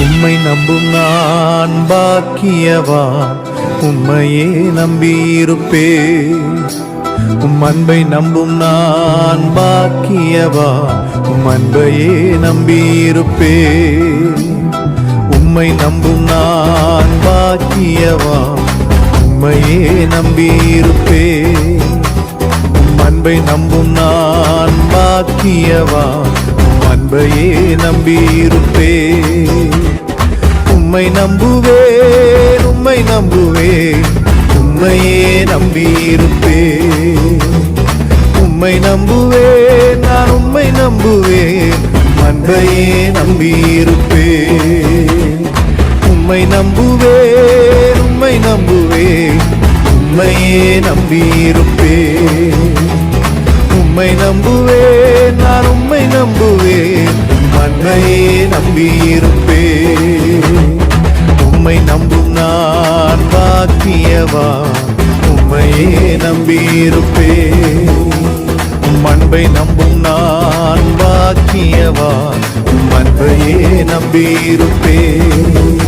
உம்மை நம்பும் நான் பாக்கியவா? உம்மையே நம்பியிருப்பே. உம் அன்பை நம்பும் நான் பாக்கியவா? உம் அன்பையே நம்பியிருப்பே. உம்மை நம்பும் நான் பாக்கியவா? உம்மையே நம்பியிருப்பே அன்பை நம்பும் நான் பாக்கியவா அன்பையே நம்பியிருப்பே உம்மை நம்புவேன் உம்மை நம்புவேன். உம்மையே நம்பியிருப்பே உம்மை நம்புவேன் நான் உம்மை நம்புவேன். அன்பையே நம்பியிருப்பேன். உம்மை நம்புவேன் உம்மை நம்புவேன். உம்மையே நம்பியிருப்பேன். உம்மை நம்புவேன் நான் உம்மை நம்புவேன். உம் அன்பையே நம்பியிருப்பேன். உம்மை நம்பும் நான் பாக்கியவா? உம்மையே நம்பியிருப்பேன். உம் அன்பை நம்பும் நான் பாக்கியவா? உம் அன்பையே நம்பியிருப்பேன்.